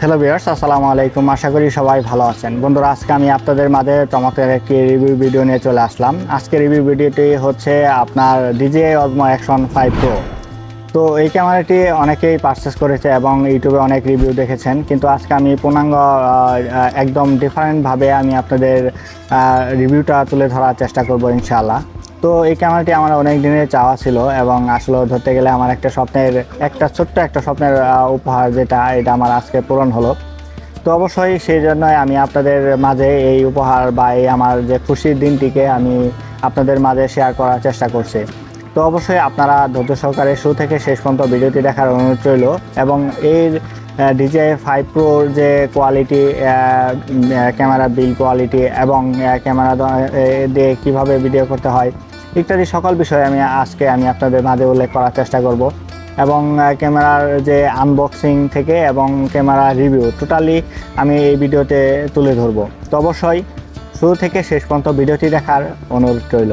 Hello বিয়ার্স আসসালামু আলাইকুম। আশা করি সবাই ভালো আছেন। বন্ধুরা, আজকে আমি আপনাদের মাঝে চমৎকার একটি রিভিউ ভিডিও নিয়ে চলে আসলাম। আজকে রিভিউ ভিডিওটি হচ্ছে আপনার DJ Osmo Action five Pro তো এই ক্যামেরাটি অনেকেই পারচেস করেছে এবং ইউটিউবে অনেক রিভিউ দেখেছেন। কিন্তু আজকে আমি পূর্ণাঙ্গ একদম ডিফারেন্টভাবে আমি আপনাদের রিভিউটা তুলে ধরার চেষ্টা করব ইনশাআল্লাহ। তো এই ক্যামেরাটি আমার অনেক দিনের চাওয়া ছিল এবং আসলে ধরতে গেলে আমার একটা স্বপ্নের, একটা ছোট্ট একটা স্বপ্নের উপহার যেটা, এটা আমার আজকে পূরণ হলো। তো অবশ্যই সেই জন্যই আমি আপনাদের মাঝে এই উপহার বা এই আমার যে খুশির দিনটিকে আমি আপনাদের মাঝে শেয়ার করার চেষ্টা করছি। তো অবশ্যই আপনারা ধৈর্য সহকারে শুরু থেকে শেষ পর্যন্ত ভিডিওটি দেখার অনুরোধ রইল এবং এর ডিজে ফাইভ প্রোর যে কোয়ালিটি ক্যামেরা বিল কোয়ালিটি এবং ক্যামেরা দিয়ে কীভাবে ভিডিও করতে হয় ইত্যাদি সকল বিষয়ে আমি আজকে আমি আপনাদের মাঝে উল্লেখ করার চেষ্টা করব। এবং ক্যামেরার যে আনবক্সিং থেকে এবং ক্যামেরা রিভিউ টোটালি আমি এই ভিডিওতে তুলে ধরব। তো অবশ্যই শুরু থেকে শেষ পর্যন্ত ভিডিওটি দেখার অনুরোধ রইল।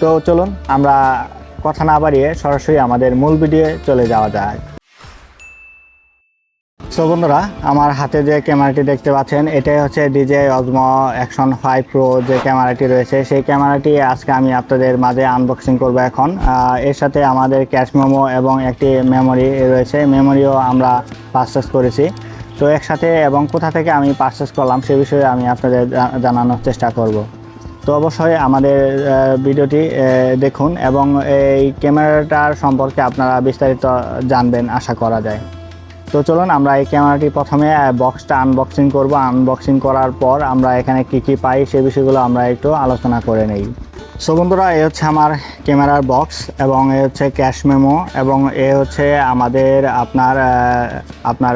তো চলুন, আমরা কথা না বাড়িয়ে সরাসরি আমাদের মূল ভিডিও চলে যাওয়া যায় সো বন্ধুরা, আমার হাতে যে ক্যামেরাটি দেখতে পাচ্ছেন, এটাই হচ্ছে DJ Osmo Action five Pro যে ক্যামেরাটি রয়েছে। সেই ক্যামেরাটি আজকে আমি আপনাদের মাঝে আনবক্সিং করব এখন। এর সাথে আমাদের ক্যাশ মেমো এবং একটি মেমোরি রয়েছে। মেমোরিও আমরা পারচেস করেছি। তো, একসাথে এবং কোথা থেকে আমি পারচেস করলাম, সে বিষয়ে আমি আপনাদের জানানোর চেষ্টা করব। তো, অবশ্যই আমাদের ভিডিওটি দেখুন এবং এই ক্যামেরাটার সম্পর্কে আপনারা বিস্তারিত জানবেন, আশা করা যায়। তো চলুন আমরা এই ক্যামেরাটি প্রথমে বক্সটা আনবক্সিং করব। আনবক্সিং করার পর আমরা এখানে কি কি পাই সেই বিষয়গুলো আমরা একটু আলোচনা করে নেই। সো বন্ধুরা, এ হচ্ছে আমার ক্যামেরার বক্স এবং এ হচ্ছে ক্যাশ মেমো এবং এ হচ্ছে আমাদের আপনার আপনার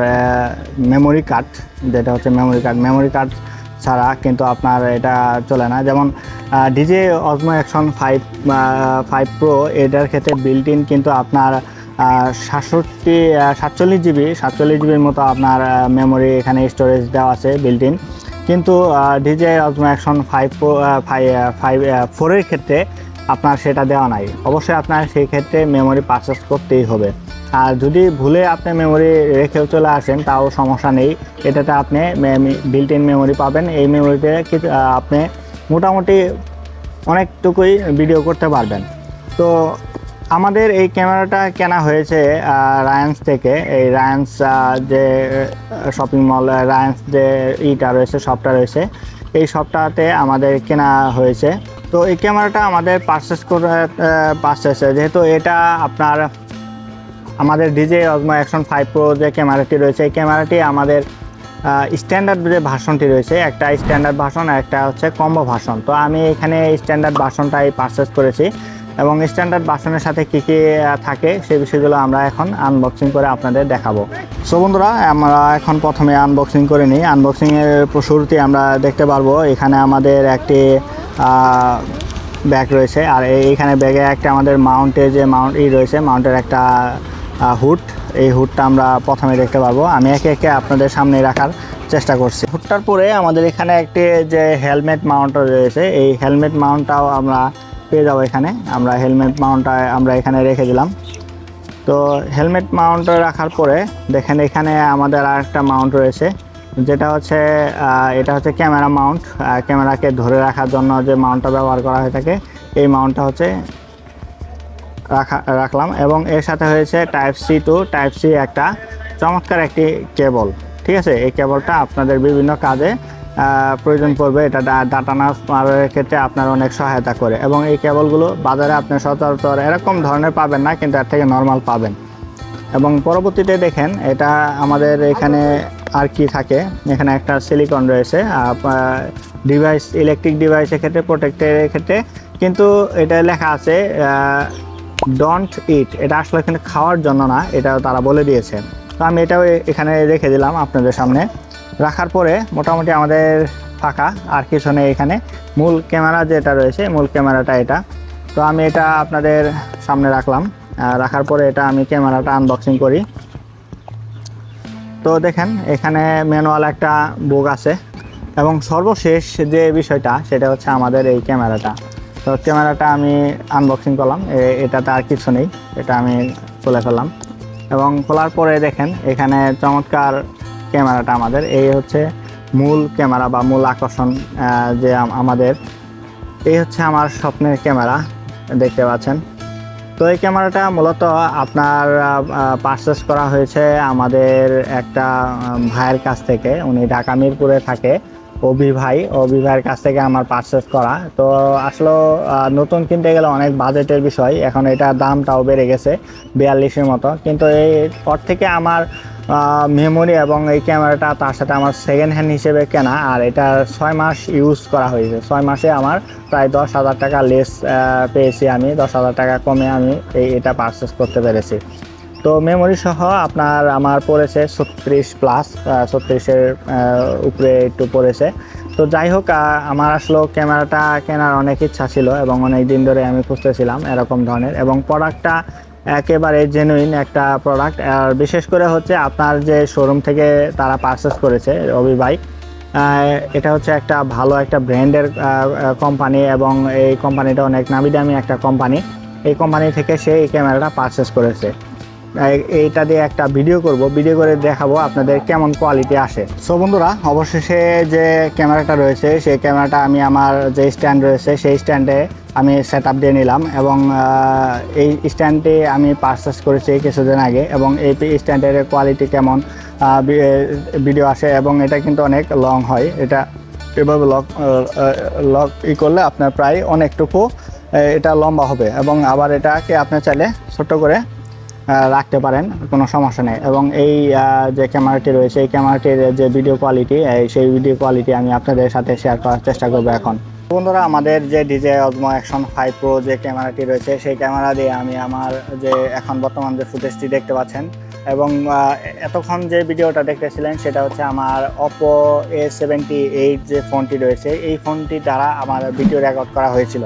মেমোরি কার্ড যেটা হচ্ছে মেমোরি কার্ড মেমোরি কার্ড ছাড়া কিন্তু আপনার এটা চলে না। যেমন DJ Osmo Action five five Pro এটার ক্ষেত্রে বিল্ট ইন কিন্তু আপনার সাতষট্টি সাতচল্লিশ জিবি সাতচল্লিশ জিবির মতো আপনার মেমোরি এখানে স্টোরেজ দেওয়া আছে বিল্ট ইন কিন্তু DJ Osmo Action five five ফোরের ক্ষেত্রে আপনার সেটা দেওয়া নাই। অবশ্যই আপনার সেই ক্ষেত্রে মেমোরি পারচেস করতেই হবে। আর যদি ভুলে আপনি মেমোরি রেখেও চলে আসেন, তাও সমস্যা নেই। এটাতে আপনি বিল্ট ইন মেমোরি পাবেন। এই মেমোরিতে আপনি মোটামুটি অনেকটুকুই ভিডিও করতে পারবেন। তো আমাদের এই ক্যামেরাটা কেনা হয়েছে রায়ান্স থেকে। এই রায়ান্স যে শপিং মল রায়ান্স যে ইটা রয়েছে শপটা রয়েছে, এই শপটাতে আমাদের কেনা হয়েছে। তো এই ক্যামেরাটা আমাদের পারচেস করে পারচেস যেহেতু এটা আপনার আমাদের DJ Osmo Action five Pro যে ক্যামেরাটি রয়েছে, এই ক্যামেরাটি আমাদের স্ট্যান্ডার্ড যে ভাষণটি রয়েছে, একটা স্ট্যান্ডার্ড ভাষণ একটা হচ্ছে কম্বো ভাষণ তো আমি এখানে স্ট্যান্ডার্ড ভাষণটাই পারচেস করেছি। এবং স্ট্যান্ডার্ড ভাষণের সাথে কী কী থাকে সেই বিষয়গুলো আমরা এখন আনবক্সিং করে আপনাদের দেখাবো। সো বন্ধুরা, আমরা এখন প্রথমে আনবক্সিং করে নিই। আনবক্সিংয়ের শুরুতে আমরা দেখতে পারব, এখানে আমাদের একটি ব্যাগ রয়েছে। আর এইখানে ব্যাগে একটা আমাদের মাউন্টে যে মাউন্ট ই রয়েছে মাউন্টের একটা হুড এই হুডটা আমরা প্রথমে দেখতে পারব। আমি একে একে আপনাদের সামনে রাখার চেষ্টা করছি। হুডটার পরে আমাদের এখানে একটি যে হেলমেট মাউন্ট রয়েছে, এই হেলমেট মাউন্টটাও আমরা পেয়ে যাব এখানে। আমরা হেলমেট মাউন্টটা আমরা এখানে রেখে দিলাম। তো হেলমেট মাউন্ট রাখার পরে দেখেন এখানে আমাদের আর একটা মাউন্ট রয়েছে। যেটা হচ্ছে এটা হচ্ছে ক্যামেরা মাউন্ট ক্যামেরাকে ধরে রাখার জন্য যে মাউন্টটা ব্যবহার করা হয়ে থাকে, এই মাউন্টটা হচ্ছে রাখা, রাখলাম। এবং এর সাথে হয়েছে type C to type C একটা চমৎকার একটি কেবল ঠিক আছে? এই কেবলটা আপনাদের বিভিন্ন কাজে প্রয়োজন পড়বে, এটা ডাটা ট্রান্সফারের ক্ষেত্রে আপনার অনেক সহায়তা করে। এবং এই কেবলগুলো বাজারে আপনি সচরাচর এরকম ধরনের পাবেন না, কিন্তু এর থেকে নর্মাল পাবেন। এবং পরবর্তীতে দেখেন, এটা আমাদের এখানে আর কি থাকে? এখানে একটা সিলিকন রয়েছে ডিভাইস ইলেকট্রিক ডিভাইসের ক্ষেত্রে প্রোটেক্টের ক্ষেত্রে। কিন্তু এটা লেখা আছে ডন্ট ইট এটা আসলে এখানে খাওয়ার জন্য না এটা তারা বলে দিয়েছে। তো আমি এটাও এখানে রেখে দিলাম আপনাদের সামনে। রাখার পরে মোটামুটি আমাদের ফাঁকা, আর কিছু নেই এখানে। মূল ক্যামেরা যেটা রয়েছে, মূল ক্যামেরাটা এটা। তো আমি এটা আপনাদের সামনে রাখলাম। রাখার পরে এটা আমি ক্যামেরাটা আনবক্সিং করি। তো দেখেন, এখানে ম্যানুয়াল একটা বুক আছে। এবং সর্বশেষ যে বিষয়টা, সেটা হচ্ছে আমাদের এই ক্যামেরাটা। তো ক্যামেরাটা আমি আনবক্সিং করলাম। এটাতে আর কিছু নেই। এটা আমি খুলে ফেললাম। এবং খোলার পরে দেখেন, এখানে চমৎকার ক্যামেরাটা আমাদের। এই হচ্ছে মূল ক্যামেরা বা মূল আকর্ষণ যে আমাদের। এই হচ্ছে আমার স্বপ্নের ক্যামেরা, দেখতে পাচ্ছেন। তো এই ক্যামেরাটা মূলত আপনার পারচেস করা হয়েছে আমাদের একটা ভাইয়ের কাছ থেকে। উনি ঢাকা মিরপুরে থাকে, অভি ভাই। অভি ভাইয়ের কাছ থেকে আমার পারচেস করা। তো আসলে নতুন কিনতে গেলে অনেক বাজেটের বিষয়। এখন এটার দামটাও বেড়ে গেছে, বিয়াল্লিশের মতো। কিন্তু এই পর থেকে আমার মেমোরি এবং এই ক্যামেরাটা তার সাথে আমার সেকেন্ড হ্যান্ড হিসেবে কেনা, আর এটা ছয় মাস ইউজ করা হয়েছে। ছয় মাসে আমার প্রায় দশ হাজার টাকা লেস পেয়েছি আমি, দশ হাজার টাকা কমে আমি এই, এটা পারচেস করতে পেরেছি। তো মেমোরি সহ আপনার আমার পড়েছে ছত্রিশ প্লাস ছত্রিশের উপরে একটু পড়েছে। তো যাই হোক আমার আসলে ক্যামেরাটা কেনার অনেক ইচ্ছা ছিল এবং অনেক দিন ধরে আমি খুঁজতেছিলাম এরকম ধরনের এবং প্রোডাক্টটা একেবারে জেনুইন একটা প্রোডাক্ট আর বিশেষ করে হচ্ছে আপনার যে শোরুম থেকে তারা পারচেস করেছে, রবি ভাই এটা হচ্ছে একটা ভালো একটা ব্র্যান্ডের কোম্পানি এবং এই কোম্পানিটা অনেক নামি দামি একটা কোম্পানি এই কোম্পানি থেকে সে এই ক্যামেরাটা পারচেস করেছে। এইটা দিয়ে একটা ভিডিও করব। ভিডিও করে দেখাবো আপনাদের কেমন কোয়ালিটি আসে। সো বন্ধুরা, অবশেষে যে ক্যামেরাটা রয়েছে, সেই ক্যামেরাটা আমি আমার যে স্ট্যান্ড রয়েছে, সেই স্ট্যান্ডে আমি সেট আপ দিয়ে নিলাম এবং এই স্ট্যান্ডটি আমি পারচেস করেছি কিছুদিন আগে এবং এই স্ট্যান্ডের কোয়ালিটি কেমন ভিডিও আসে এবং এটা কিন্তু অনেক লং হয়। এটা এভাবে লক লক ই করলে আপনার প্রায় অনেকটুকু এটা লম্বা হবে এবং আবার এটাকে আপনি চাইলে ছোট করে রাখতে পারেন, কোনো সমস্যা নেই। এবং এই যে ক্যামেরাটি রয়েছে, এই ক্যামেরাটির যে ভিডিও কোয়ালিটি সেই ভিডিও কোয়ালিটি আমি আপনাদের সাথে শেয়ার করার চেষ্টা করব এখন। বন্ধুরা, আমাদের যে DJI Osmo action five pro যে ক্যামেরাটি রয়েছে, সেই ক্যামেরা দিয়ে আমি আমার যে এখন বর্তমান যে ফুটেজটি দেখতে পাচ্ছেন, এবং এতক্ষণ যে ভিডিওটা দেখতেছিলেন, সেটা হচ্ছে আমার অপো এ সেভেন্টি এইট যে ফোনটি রয়েছে, এই ফোনটি দ্বারা আমার ভিডিও রেকর্ড করা হয়েছিল।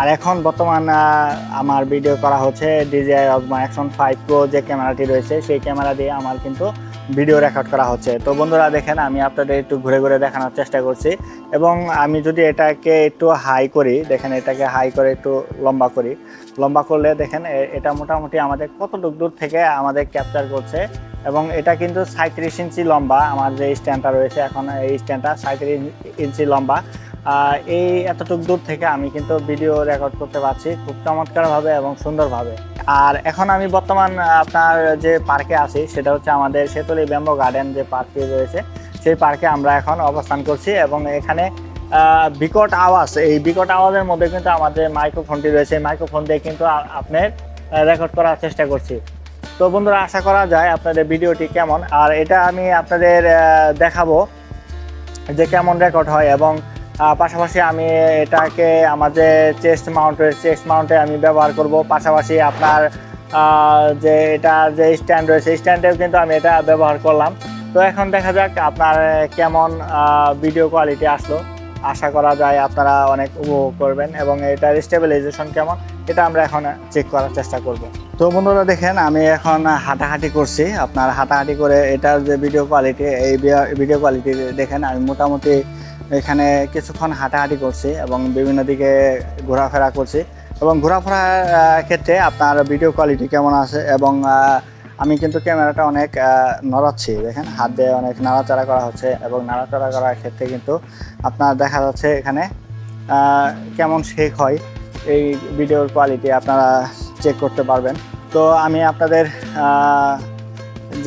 আর এখন বর্তমান আমার ভিডিও করা হচ্ছে DJI Osmo action five pro যে ক্যামেরাটি রয়েছে, সেই ক্যামেরা দিয়ে আমার কিন্তু ভিডিও রেকর্ড করা হচ্ছে। তো বন্ধুরা দেখেন, আমি আপনাদের একটু ঘুরে ঘুরে দেখানোর চেষ্টা করছি। এবং আমি যদি এটাকে একটু হাই করি, দেখেন এটাকে হাই করে একটু লম্বা করি। লম্বা করলে দেখেন এটা মোটামুটি আমাদের কতটুক দূর থেকে আমাদের ক্যাপচার করছে। এবং এটা কিন্তু সাঁত্রিশ ইঞ্চি লম্বা, আমার যে স্ট্যান্ডটা রয়েছে এখন, এই স্ট্যান্ডটা সাঁত্রিশ ইঞ্চি লম্বা। এই এতটুক দূর থেকে আমি কিন্তু ভিডিও রেকর্ড করতে পারছি খুব চমৎকারভাবে এবং সুন্দরভাবে। আর এখন আমি বর্তমান আপনার যে পার্কে আছি, সেটা হচ্ছে আমাদের সেতলি ব্যাম্বো গার্ডেন যে পার্কটি রয়েছে, সেই পার্কে আমরা এখন অবস্থান করছি এবং এখানে বিকট আওয়াজ, এই বিকট আওয়াজের মধ্যে কিন্তু আমাদের মাইক্রোফোনটি রয়েছে। মাইক্রোফোন দিয়ে কিন্তু আপনার রেকর্ড করার চেষ্টা করছি। তো বন্ধুরা, আশা করা যায় আপনাদের ভিডিওটি কেমন। আর এটা আমি আপনাদের দেখাবো যে কেমন রেকর্ড হয় এবং পাশাপাশি আমি এটাকে আমার যে চেস্ট মাউন্টের, চেস্ট মাউন্টে আমি ব্যবহার করব। পাশাপাশি আপনার যে এটা যে স্ট্যান্ড রয়েছে স্ট্যান্ডেও কিন্তু আমি এটা ব্যবহার করলাম। তো এখন দেখা যাক আপনার কেমন ভিডিও কোয়ালিটি আসলো। আশা করা যায় আপনারা অনেক উপভোগ করবেন এবং এটার স্টেবিলাইজেশন কেমন, এটা আমরা এখন চেক করার চেষ্টা করব। তো বন্ধুরা দেখেন, আমি এখন হাঁটাহাঁটি করছি। আপনার হাঁটাহাঁটি করে এটার যে ভিডিও কোয়ালিটি এই ভিডিও কোয়ালিটি দেখেন, আমি মোটামুটি এখানে কিছুক্ষণ হাঁটাহাঁটি করছি এবং বিভিন্ন দিকে ঘোরাফেরা করছি। এবং ঘোরাফেরার ক্ষেত্রে আপনার ভিডিও কোয়ালিটি কেমন আছে? এবং আমি কিন্তু ক্যামেরাটা অনেক নড়াচ্ছি। দেখেন, হাত দিয়ে অনেক নাড়াচাড়া করা হচ্ছে এবং নাড়াচাড়া করার ক্ষেত্রে কিন্তু আপনার দেখা যাচ্ছে এখানে কেমন শেক হয়। এই ভিডিওর কোয়ালিটি আপনারা চেক করতে পারবেন। তো আমি আপনাদের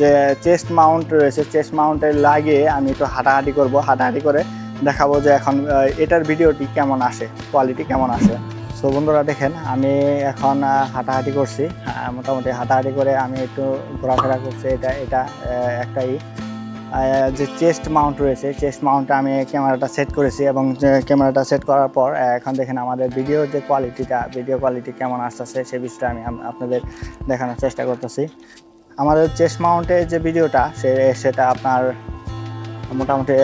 যে চেস্ট মাউন্ট রয়েছে চেস্ট মাউন্টে লাগিয়ে আমি একটু হাঁটাহাঁটি করব। হাঁটাহাঁটি করে দেখাবো যে এখন এটার ভিডিওটি কেমন আসে কোয়ালিটি কেমন আসে। সো বন্ধুরা দেখেন, আমি এখন হাঁটাহাঁটি করছি মোটামুটি হাঁটাহাঁটি করে আমি একটু ঘোরাফেরা করছি, এটা এটা একটাই। যে চেস্ট মাউন্ট রয়েছে চেস্ট মাউন্টে আমি ক্যামেরাটা সেট করেছি এবং ক্যামেরাটা সেট করার পর এখন দেখেন আমাদের ভিডিও যে কোয়ালিটিটা ভিডিও কোয়ালিটি কেমন আসতেছে, সে বিষয়টা আমি আপনাদের দেখানোর চেষ্টা করতেছি। আমাদের চেস্ট মাউন্টে যে ভিডিওটা সে, সেটা আপনার মোটামুটি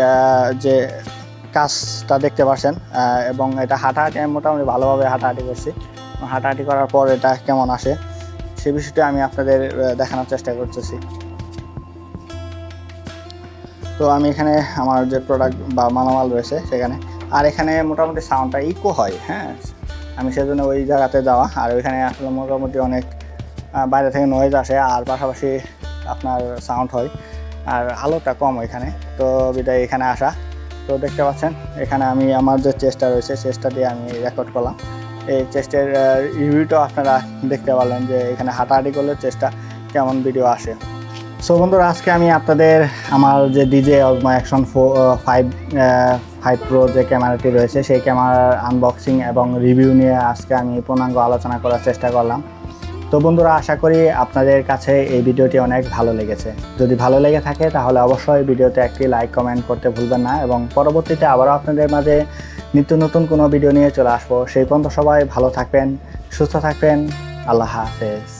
যে কাজটা দেখতে পাচ্ছেন এবং এটা হাঁটাহাঁটি, আমি মোটামুটি ভালোভাবে হাঁটাহাঁটি করছি। হাঁটাহাঁটি করার পর এটা কেমন আসে, সে বিষয়টা আমি আপনাদের দেখানোর চেষ্টা করতেছি। তো আমি এখানে আমার যে প্রোডাক্ট বা মালামাল রয়েছে সেখানে, আর এখানে মোটামুটি সাউন্ডটা ইকো হয় হ্যাঁ? আমি সেজন্য ওই জায়গাতে যাওয়া, আর ওইখানে আসলে মোটামুটি অনেক বাইরে থেকে নয়েজ আসে, আর পাশাপাশি আপনার সাউন্ড হয়, আর আলোটা কম ওইখানে। তো বিদায় এখানে আসা। তো দেখতে পাচ্ছেন, এখানে আমি আমার যে চেষ্টা রয়েছে, চেষ্টা দিয়ে আমি রেকর্ড করলাম। এই চেষ্টের রিভিউটা আপনারা দেখতে পারলেন যে এখানে হাঁটাহাঁটি করলে চেষ্টা কেমন ভিডিও আসে। সো বন্ধুরা, আজকে আমি আপনাদের আমার যে DJI Osmo action five five pro যে ক্যামেরাটি রয়েছে, সেই ক্যামেরার আনবক্সিং এবং রিভিউ নিয়ে আজকে আমি পূর্ণাঙ্গ আলোচনা করার চেষ্টা করলাম। তো বন্ধুরা, আশা করি আপনাদের কাছে এই ভিডিওটি অনেক ভালো লেগেছে। যদি ভালো লেগে থাকে, তাহলে অবশ্যই ভিডিওতে একটি লাইক কমেন্ট করতে ভুলবেন না এবং পরবর্তীতে আবারও আপনাদের মাঝে নিত্য নতুন কোনো ভিডিও নিয়ে চলে আসব। সেই পর্যন্ত সবাই ভালো থাকবেন, সুস্থ থাকবেন। আল্লাহ হাফেজ।